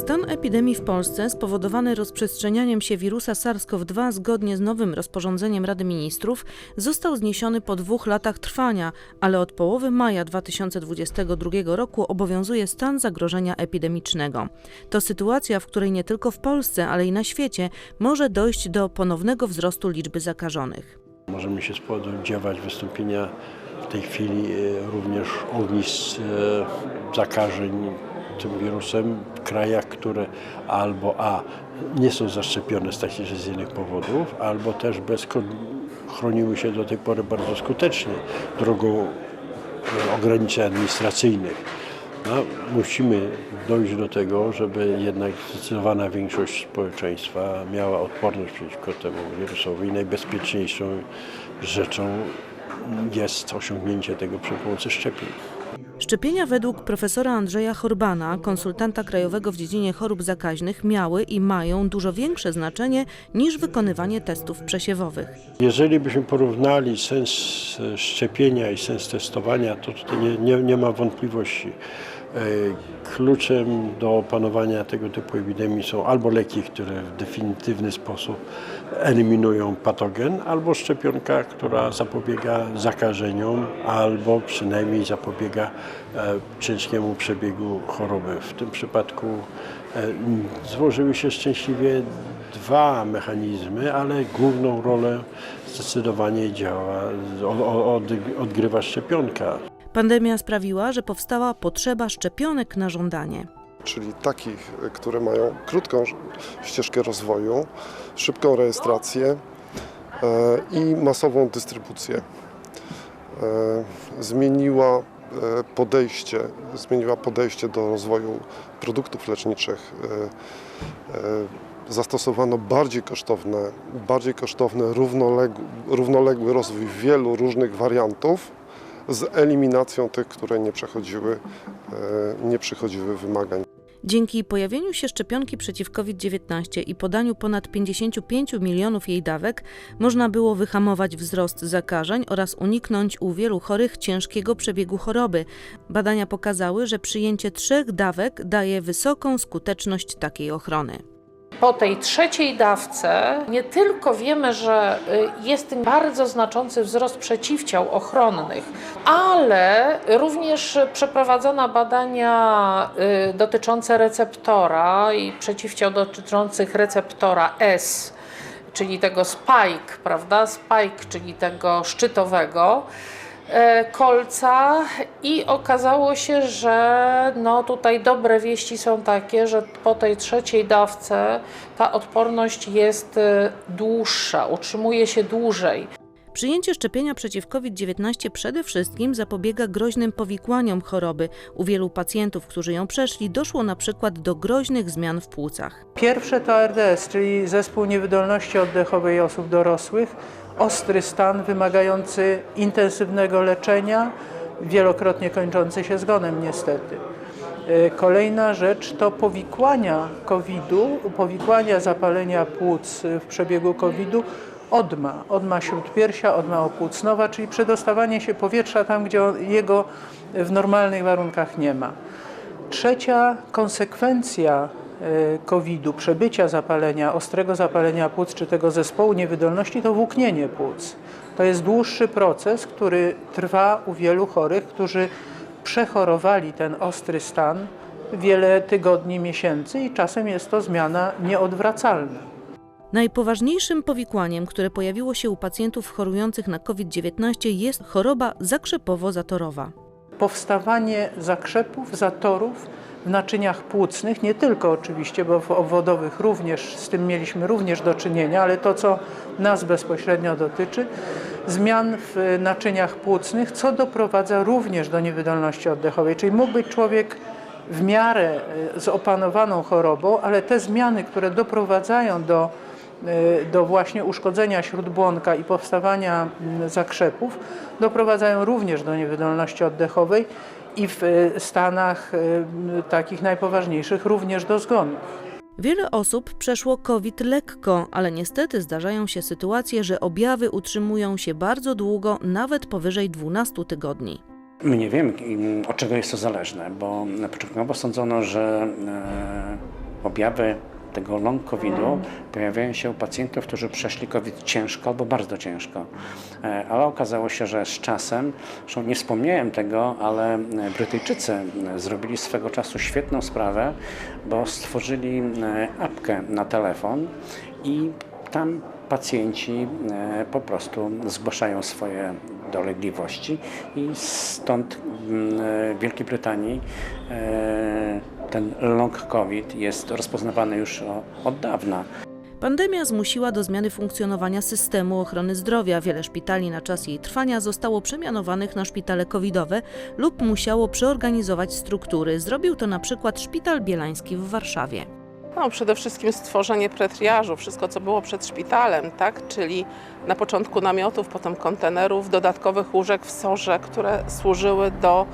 Stan epidemii w Polsce spowodowany rozprzestrzenianiem się wirusa SARS-CoV-2 zgodnie z nowym rozporządzeniem Rady Ministrów został zniesiony po dwóch latach trwania, ale od połowy maja 2022 roku obowiązuje stan zagrożenia epidemicznego. To sytuacja, w której nie tylko w Polsce, ale i na świecie może dojść do ponownego wzrostu liczby zakażonych. Możemy się spodziewać wystąpienia w tej chwili e, również ognisk e, zakażeń tym wirusem w krajach, które albo A nie są zaszczepione z takich z innych powodów, albo też bez, chroniły się do tej pory bardzo skutecznie drogą e, ograniczeń administracyjnych. No, musimy dojść do tego, żeby jednak zdecydowana większość społeczeństwa miała odporność przeciwko temu wirusowi. Najbezpieczniejszą rzeczą jest osiągnięcie tego przy pomocy szczepień. Szczepienia według profesora Andrzeja Horbana, konsultanta krajowego w dziedzinie chorób zakaźnych, miały i mają dużo większe znaczenie niż wykonywanie testów przesiewowych. Jeżeli byśmy porównali sens e, szczepienia i sens testowania, to tutaj nie, nie, nie ma wątpliwości. E, Kluczem do opanowania tego typu epidemii są albo leki, które w definitywny sposób eliminują patogen, albo szczepionka, która zapobiega zakażeniom, albo przynajmniej zapobiega e, ciężkiemu przebiegu choroby. W tym przypadku e, złożyły się szczęśliwie dwa mechanizmy, ale główną rolę zdecydowanie działa, odgrywa szczepionka. Pandemia sprawiła, że powstała potrzeba szczepionek na żądanie. czyli takich, które mają krótką ścieżkę rozwoju, szybką rejestrację e, i masową dystrybucję. E, Zmieniła e, podejście, zmieniła podejście do rozwoju produktów leczniczych. Zastosowano bardziej kosztowne, bardziej kosztowny, równoległy, równoległy rozwój wielu różnych wariantów z eliminacją tych, które nie przechodziły, e, nie przechodziły wymagań. Dzięki pojawieniu się szczepionki przeciw COVID-19 i podaniu ponad 55 milionów jej dawek, można było wyhamować wzrost zakażeń oraz uniknąć u wielu chorych ciężkiego przebiegu choroby. Badania pokazały, że przyjęcie trzech dawek daje wysoką skuteczność takiej ochrony. Po tej trzeciej dawce nie tylko wiemy, że y, jest bardzo znaczący wzrost przeciwciał ochronnych, ale również przeprowadzono badania y, dotyczące receptora i przeciwciał dotyczących receptora S, czyli tego spike, prawda? Spike, czyli tego szczytowego kolca i okazało się, że no tutaj dobre wieści są takie, że po tej trzeciej dawce ta odporność jest e, dłuższa, utrzymuje się dłużej. Przyjęcie szczepienia przeciw COVID-19 przede wszystkim zapobiega groźnym powikłaniom choroby. U wielu pacjentów, którzy ją przeszli, doszło na przykład do groźnych zmian w płucach. Pierwsze to RDS, czyli zespół niewydolności oddechowej osób dorosłych, ostry stan wymagający intensywnego leczenia, wielokrotnie kończący się zgonem niestety. E, Kolejna rzecz to powikłania COVID-u, powikłania zapalenia płuc w przebiegu COVID-u, odma, odma śródpiersia, odma opłucnowa, czyli przedostawanie się powietrza tam, gdzie jego w normalnych warunkach nie ma. Trzecia konsekwencja COVID-u, przebycia zapalenia, ostrego zapalenia płuc czy tego zespołu niewydolności to włóknienie płuc. To jest dłuższy proces, który trwa u wielu chorych, którzy przechorowali ten ostry stan wiele tygodni, miesięcy i czasem jest to zmiana nieodwracalna. Najpoważniejszym powikłaniem, które pojawiło się u pacjentów chorujących na COVID-19 jest choroba zakrzepowo-zatorowa. Powstawanie zakrzepów, zatorów w naczyniach płucnych, nie tylko oczywiście, bo w obwodowych również, z tym mieliśmy również do czynienia, ale to, co nas bezpośrednio dotyczy, zmian w naczyniach płucnych, co doprowadza również do niewydolności oddechowej. Czyli mógł być człowiek w miarę e, z opanowaną chorobą, ale te zmiany, które doprowadzają do do właśnie uszkodzenia śródbłonka i powstawania mm, zakrzepów doprowadzają również do niewydolności oddechowej i w e, stanach e, m, takich najpoważniejszych również do zgonu. Wiele osób przeszło COVID lekko, ale niestety zdarzają się sytuacje, że objawy utrzymują się bardzo długo, nawet powyżej 12 tygodni. My nie wiemy, od czego jest to zależne, bo początkowo sądzono, że objawy tego long covidu pojawiają się u pacjentów, którzy przeszli COVID ciężko albo bardzo ciężko. E, Ale okazało się, że z czasem, zresztą nie wspomniałem tego, ale e, Brytyjczycy e, zrobili swego czasu świetną sprawę, bo stworzyli apkę na telefon i tam pacjenci po prostu zgłaszają swoje dolegliwości i stąd mm, e, w Wielkiej Brytanii e, ten long COVID jest rozpoznawany już od dawna. Pandemia zmusiła do zmiany funkcjonowania systemu ochrony zdrowia. Wiele szpitali na czas jej trwania zostało przemianowanych na szpitale covidowe lub musiało przeorganizować struktury. Zrobił to na przykład Szpital Bielański w Warszawie. No, przede wszystkim stworzenie pretriażu, wszystko co było przed szpitalem, tak? czyli na początku namiotów, potem kontenerów, dodatkowych łóżek w sorze, które służyły do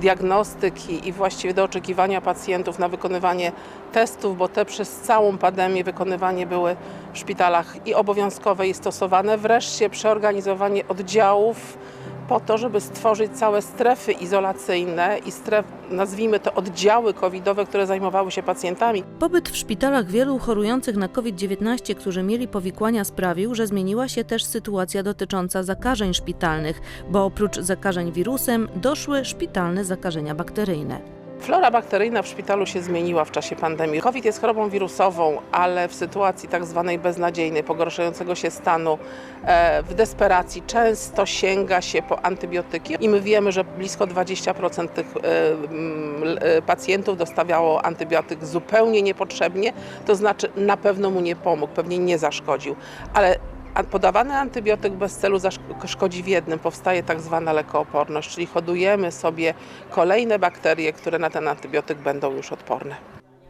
diagnostyki i właściwie do oczekiwania pacjentów na wykonywanie testów, bo te przez całą pandemię wykonywanie były w szpitalach i obowiązkowe i stosowane. Wreszcie przeorganizowanie oddziałów po to, żeby stworzyć całe strefy izolacyjne i stref, nazwijmy to oddziały covidowe, które zajmowały się pacjentami. Pobyt w szpitalach wielu chorujących na COVID-19, którzy mieli powikłania, sprawił, że zmieniła się też sytuacja dotycząca zakażeń szpitalnych, bo oprócz zakażeń wirusem doszły szpitalne zakażenia bakteryjne. Flora bakteryjna w szpitalu się zmieniła w czasie pandemii. COVID jest chorobą wirusową, ale w sytuacji tak zwanej beznadziejnej, pogarszającego się stanu, e, w desperacji często sięga się po antybiotyki i my wiemy, że blisko 20% tych e, e, pacjentów dostawiało antybiotyk zupełnie niepotrzebnie, to znaczy na pewno mu nie pomógł, pewnie nie zaszkodził, ale podawany antybiotyk bez celu szkodzi w jednym, powstaje tak zwana lekooporność, czyli hodujemy sobie kolejne bakterie, które na ten antybiotyk będą już odporne.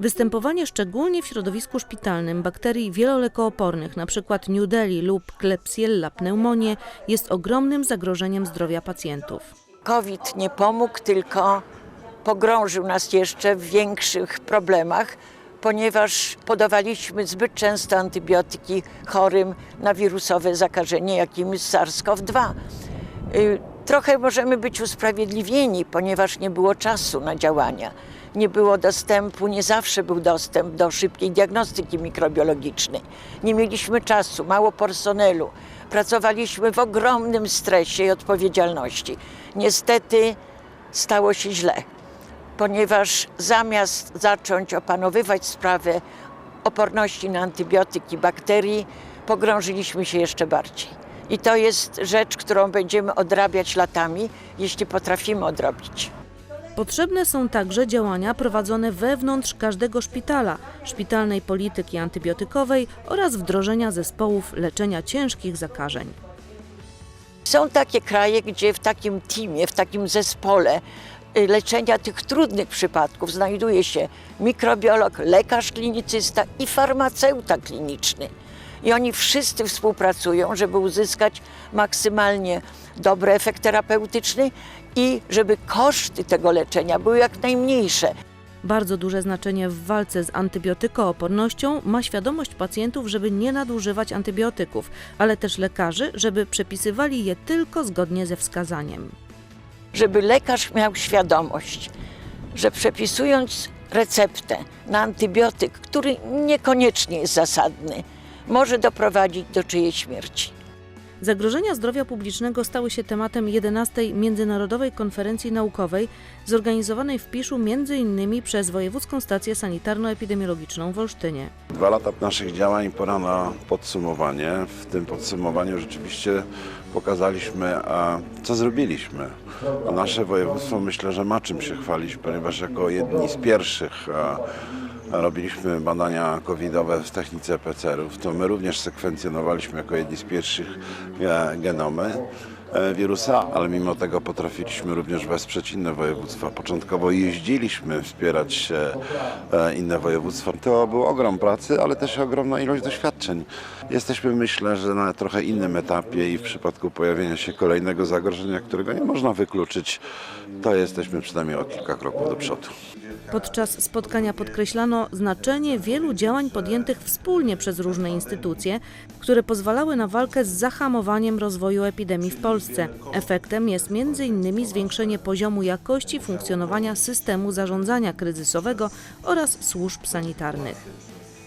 Występowanie szczególnie w środowisku szpitalnym bakterii wielolekoopornych, np. Nudeli lub Klebsiella pneumonie, jest ogromnym zagrożeniem zdrowia pacjentów. COVID nie pomógł, tylko pogrążył nas jeszcze w większych problemach, ponieważ podawaliśmy zbyt często antybiotyki chorym na wirusowe zakażenie, jakim jest SARS-CoV-2. Y, Trochę możemy być usprawiedliwieni, ponieważ nie było czasu na działania. Nie było dostępu, nie zawsze był dostęp do szybkiej diagnostyki mikrobiologicznej. Nie mieliśmy czasu, mało personelu. Pracowaliśmy w ogromnym stresie i odpowiedzialności. Niestety stało się źle, ponieważ zamiast zacząć opanowywać sprawę oporności na antybiotyki bakterii, pogrążyliśmy się jeszcze bardziej. I to jest rzecz, którą będziemy odrabiać latami, jeśli potrafimy odrobić. Potrzebne są także działania prowadzone wewnątrz każdego szpitala, szpitalnej polityki antybiotykowej oraz wdrożenia zespołów leczenia ciężkich zakażeń. Są takie kraje, gdzie w takim teamie, w takim zespole leczenia tych trudnych przypadków znajduje się mikrobiolog, lekarz klinicysta i farmaceuta kliniczny. I oni wszyscy współpracują, żeby uzyskać maksymalnie dobry efekt terapeutyczny i żeby koszty tego leczenia były jak najmniejsze. Bardzo duże znaczenie w walce z antybiotykoopornością ma świadomość pacjentów, żeby nie nadużywać antybiotyków, ale też lekarzy, żeby przepisywali je tylko zgodnie ze wskazaniem. Żeby lekarz miał świadomość, że przepisując receptę na antybiotyk, który niekoniecznie jest zasadny, może doprowadzić do czyjejś śmierci. Zagrożenia zdrowia publicznego stały się tematem 11. Międzynarodowej Konferencji Naukowej zorganizowanej w Piszu m.in. przez Wojewódzką Stację Sanitarno-Epidemiologiczną w Olsztynie. Dwa lata naszych działań, pora na podsumowanie. W tym podsumowaniu rzeczywiście pokazaliśmy, a co zrobiliśmy. A nasze województwo myślę, że ma czym się chwalić, ponieważ jako jedni z pierwszych robiliśmy badania covidowe w technice PCR-ów, to my również sekwencjonowaliśmy jako jedni z pierwszych e, genomy wirusa, ale mimo tego potrafiliśmy również wesprzeć inne województwa. Początkowo jeździliśmy wspierać e, e, inne województwa. To był ogrom pracy, ale też ogromna ilość doświadczeń. Jesteśmy myślę, że na trochę innym etapie i w przypadku pojawienia się kolejnego zagrożenia, którego nie można wykluczyć, to jesteśmy przynajmniej o kilka kroków do przodu. Podczas spotkania podkreślano znaczenie wielu działań podjętych wspólnie przez różne instytucje, które pozwalały na walkę z zahamowaniem rozwoju epidemii w Polsce. Polsce. Efektem jest m.in. zwiększenie poziomu jakości funkcjonowania systemu zarządzania kryzysowego oraz służb sanitarnych.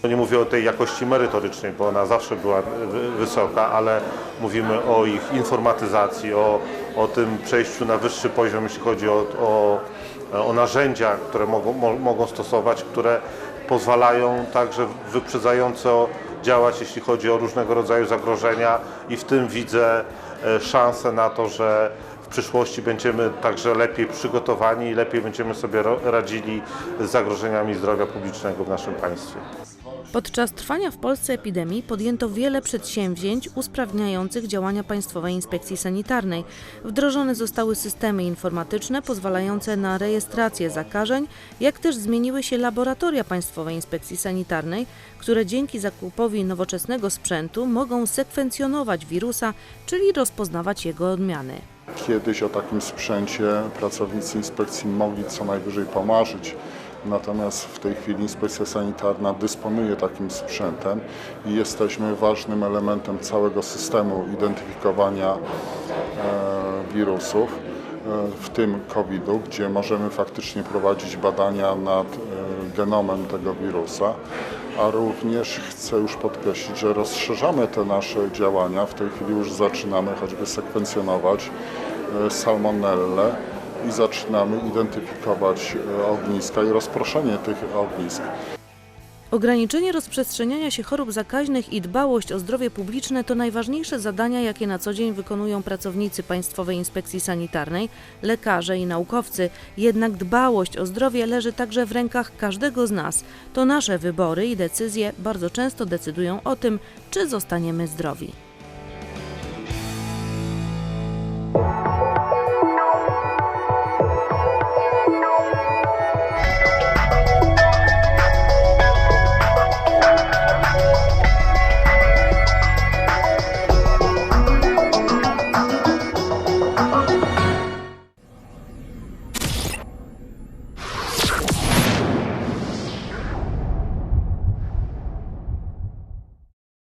Nie mówię o tej jakości merytorycznej, bo ona zawsze była wy- wysoka, ale mówimy o ich informatyzacji, o, o tym przejściu na wyższy poziom, jeśli chodzi o, o, o narzędzia, które mogą, mo, mogą stosować, które pozwalają także wyprzedzająco działać, jeśli chodzi o różnego rodzaju zagrożenia i w tym widzę e, szansę na to, że w przyszłości będziemy także lepiej przygotowani i lepiej będziemy sobie radzili z zagrożeniami zdrowia publicznego w naszym państwie. Podczas trwania w Polsce epidemii podjęto wiele przedsięwzięć usprawniających działania Państwowej Inspekcji Sanitarnej. Wdrożone zostały systemy informatyczne pozwalające na rejestrację zakażeń, jak też zmieniły się laboratoria Państwowej Inspekcji Sanitarnej, które dzięki zakupowi nowoczesnego sprzętu mogą sekwencjonować wirusa, czyli rozpoznawać jego odmiany. Kiedyś o takim sprzęcie pracownicy inspekcji mogli co najwyżej pomarzyć. Natomiast w tej chwili inspekcja sanitarna dysponuje takim sprzętem i jesteśmy ważnym elementem całego systemu identyfikowania e, wirusów, e, w tym COVID-u, gdzie możemy faktycznie prowadzić badania nad e, genomem tego wirusa, a również chcę już podkreślić, że rozszerzamy te nasze działania. W tej chwili już zaczynamy choćby sekwencjonować e, salmonellę i zaczynamy identyfikować e, ogniska i rozproszenie tych ognisk. Ograniczenie rozprzestrzeniania się chorób zakaźnych i dbałość o zdrowie publiczne to najważniejsze zadania, jakie na co dzień wykonują pracownicy Państwowej Inspekcji Sanitarnej, lekarze i naukowcy. Jednak dbałość o zdrowie leży także w rękach każdego z nas. To nasze wybory i decyzje bardzo często decydują o tym, czy zostaniemy zdrowi.